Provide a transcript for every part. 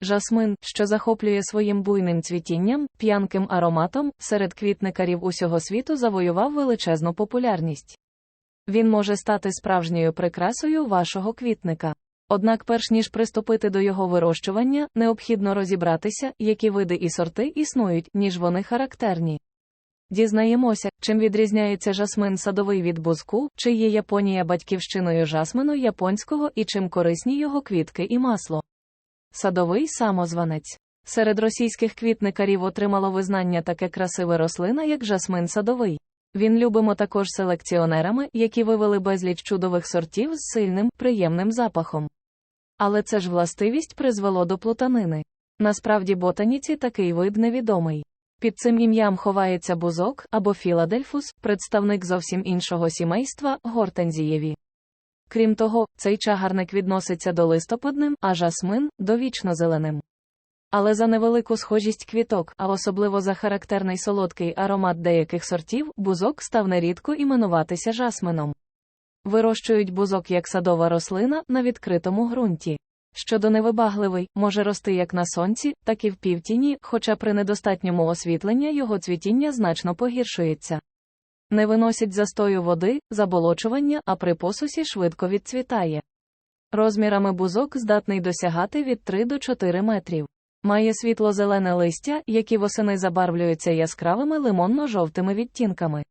Жасмин, що захоплює своїм буйним цвітінням, п'янким ароматом, серед квітникарів усього світу завоював величезну популярність. Він може стати справжньою прикрасою вашого квітника. Однак, перш ніж приступити до його вирощування, необхідно розібратися, які види і сорти існують, ніж вони характерні. Дізнаємося, чим відрізняється жасмин садовий від бузку, чи є Японія батьківщиною жасмину японського і чим корисні його квітки і масло. Садовий самозванець. Серед російських квітникарів отримало визнання таке красиве рослина, як жасмин садовий. Він любимо також селекціонерами, які вивели безліч чудових сортів з сильним, приємним запахом. Але це ж властивість призвело до плутанини. Насправді ботаніці такий вид невідомий. Під цим ім'ям ховається бузок або філадельфус, представник зовсім іншого сімейства гортензієві. Крім того, цей чагарник відноситься до листопадним, а жасмин до вічнозеленим. Але за невелику схожість квіток, а особливо за характерний солодкий аромат деяких сортів, бузок став нерідко іменуватися жасмином. Вирощують бузок як садова рослина на відкритому ґрунті. Щодо невибагливий, може рости як на сонці, так і в півтіні, хоча при недостатньому освітленні його цвітіння значно погіршується. Не виносять застою води, заболочування, а при посусі швидко відцвітає. Розмірами бузок здатний досягати від 3 до 4 метрів. Має світло-зелене листя, які восени забарвлюються яскравими лимонно-жовтими відтінками.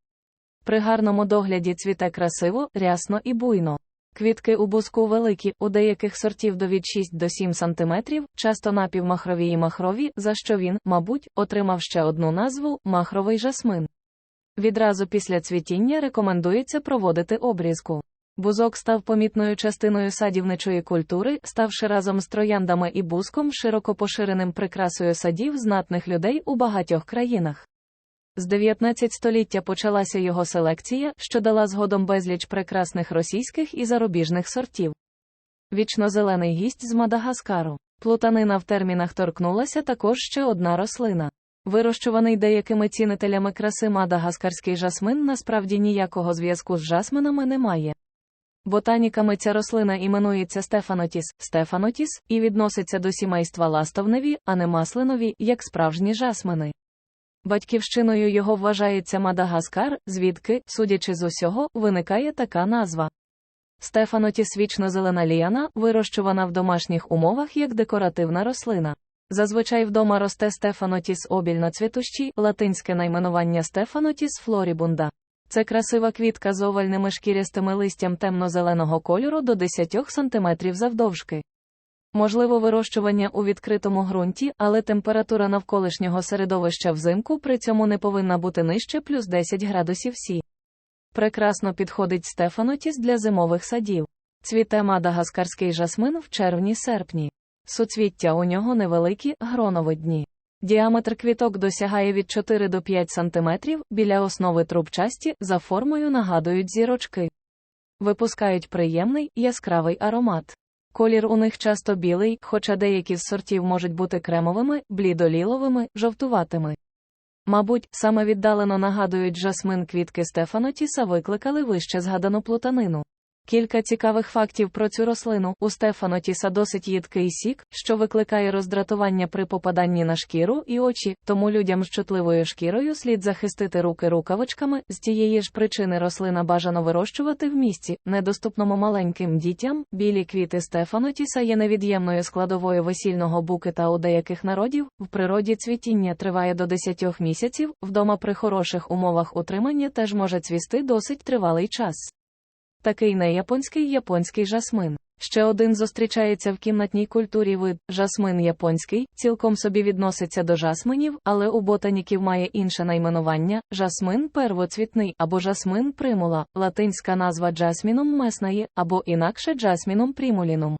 При гарному догляді цвіте красиво, рясно і буйно. Квітки у бузку великі, у деяких сортів до від 6 до 7 см, часто напівмахрові і махрові, за що він, мабуть, отримав ще одну назву махровий жасмин. Відразу після цвітіння рекомендується проводити обрізку. Бузок став помітною частиною садівничої культури, ставши разом з трояндами і бузком широко поширеним прикрасою садів знатних людей у багатьох країнах. З 19 століття почалася його селекція, що дала згодом безліч прекрасних російських і зарубіжних сортів. Вічнозелений гість з Мадагаскару. Плутанина в термінах торкнулася також ще одна рослина. Вирощуваний деякими цінителями краси мадагаскарський жасмин насправді ніякого зв'язку з жасминами не має. Ботаніками ця рослина іменується Стефанотіс, Стефанотіс і відноситься до сімейства ластовневі, а не маслинові, як справжні жасмини. Батьківщиною його вважається Мадагаскар, звідки, судячи з усього, виникає така назва. Стефанотіс вічно-зелена ліана, вирощувана в домашніх умовах як декоративна рослина. Зазвичай вдома росте Стефанотіс обільно цвітущий, латинське найменування Стефанотіс флорібунда. Це красива квітка з овальними шкірястими листям темно-зеленого кольору до 10 см завдовжки. Можливо вирощування у відкритому ґрунті, але температура навколишнього середовища взимку при цьому не повинна бути нижче плюс 10 градусів Сі. Прекрасно підходить Стефанотіс для зимових садів. Цвіте мадагаскарський жасмин в червні-серпні. Суцвіття у нього невеликі, гроновидні. Діаметр квіток досягає від 4 до 5 см, біля основи трубчасті, за формою нагадують зірочки. Випускають приємний, яскравий аромат. Колір у них часто білий, хоча деякі з сортів можуть бути кремовими, блідоліловими, жовтуватими. Мабуть, саме віддалено нагадують жасмин квітки Стефанотіса викликали вище згадану плутанину. Кілька цікавих фактів про цю рослину. У Стефанотіса досить їдкий сік, що викликає роздратування при попаданні на шкіру і очі, тому людям з чутливою шкірою слід захистити руки рукавичками. З тієї ж причини рослина бажано вирощувати в місці, недоступному маленьким дітям. Білі квіти Стефанотіса є невід'ємною складовою весільного букета у деяких народів. В природі цвітіння триває до 10 місяців, вдома при хороших умовах утримання теж може цвісти досить тривалий час. Такий неяпонський японський японський жасмин. Ще один зустрічається в кімнатній культурі вид жасмин японський, цілком собі відноситься до жасминів, але у ботаніків має інше найменування жасмин первоцвітний або жасмин примула, латинська назва джасміном меснає, або інакше джасміном примулінум.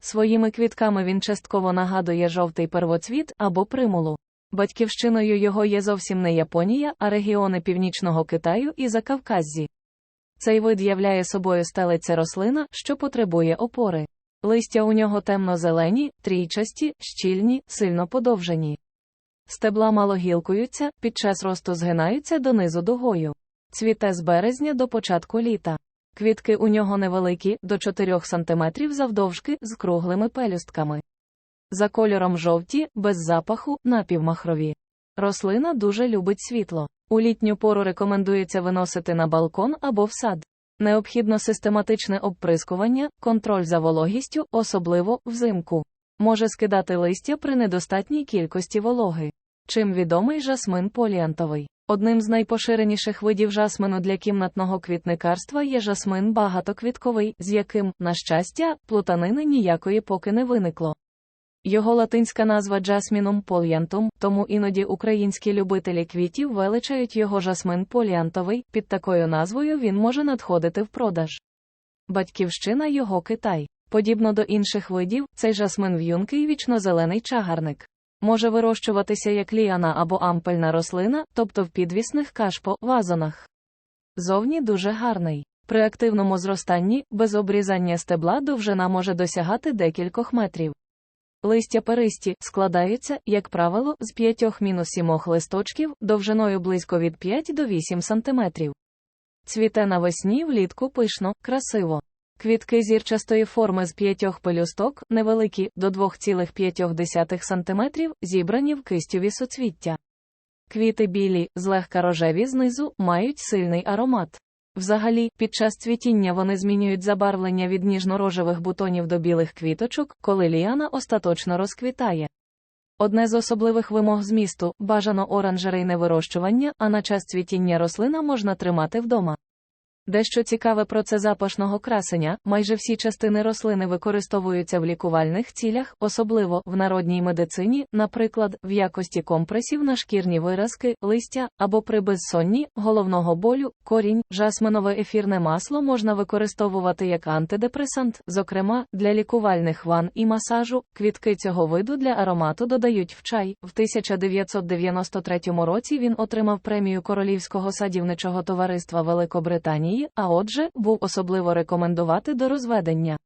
Своїми квітками він частково нагадує жовтий первоцвіт або примулу. Батьківщиною його є зовсім не Японія, а регіони Північного Китаю і Закавказзі. Цей вид являє собою стелиця рослина, що потребує опори. Листя у нього темно-зелені, трійчасті, щільні, сильно подовжені. Стебла мало гілкуються, під час росту згинаються донизу дугою. Цвіте з березня до початку літа. Квітки у нього невеликі, до 4 см завдовжки, з круглими пелюстками. За кольором жовті, без запаху, напівмахрові. Рослина дуже любить світло. У літню пору рекомендується виносити на балкон або в сад. Необхідно систематичне обприскування, контроль за вологістю, особливо взимку. Може скидати листя при недостатній кількості вологи. Чим відомий жасмин поліантовий. Одним з найпоширеніших видів жасмину для кімнатного квітникарства є жасмин багатоквітковий, з яким, на щастя, плутанини ніякої поки не виникло. Його латинська назва Jasminum polyantum, тому іноді українські любителі квітів величають його жасмин поліантовий, під такою назвою він може надходити в продаж. Батьківщина його Китай. Подібно до інших видів, цей жасмин в'юнкий вічнозелений чагарник. Може вирощуватися як ліана або ампельна рослина, тобто в підвісних кашпо вазонах. Зовні дуже гарний. При активному зростанні, без обрізання стебла довжина може досягати декількох метрів. Листя перисті складаються, як правило, з 5-7 листочків довжиною близько від 5 до 8 см. Цвіте навесні влітку пишно, красиво. Квітки зірчастої форми з п'ятьох пелюсток, невеликі, до 2,5 см, зібрані в кистюві суцвіття. Квіти білі, злегка рожеві знизу, мають сильний аромат. Взагалі, під час цвітіння вони змінюють забарвлення від ніжно-рожевих бутонів до білих квіточок, коли ліана остаточно розквітає. Одне з особливих вимог змісту бажано оранжерейне вирощування, а на час цвітіння рослина можна тримати вдома. Дещо цікаве про це запашного красення, майже всі частини рослини використовуються в лікувальних цілях, особливо в народній медицині, наприклад, в якості компресів на шкірні виразки, листя або при безсонні, головного болю, корінь, жасминове ефірне масло можна використовувати як антидепресант, зокрема, для лікувальних ван і масажу. Квітки цього виду для аромату додають в чай. В 1993 році він отримав премію Королівського садівничого товариства Великобританії а отже, був особливо рекомендувати до розведення.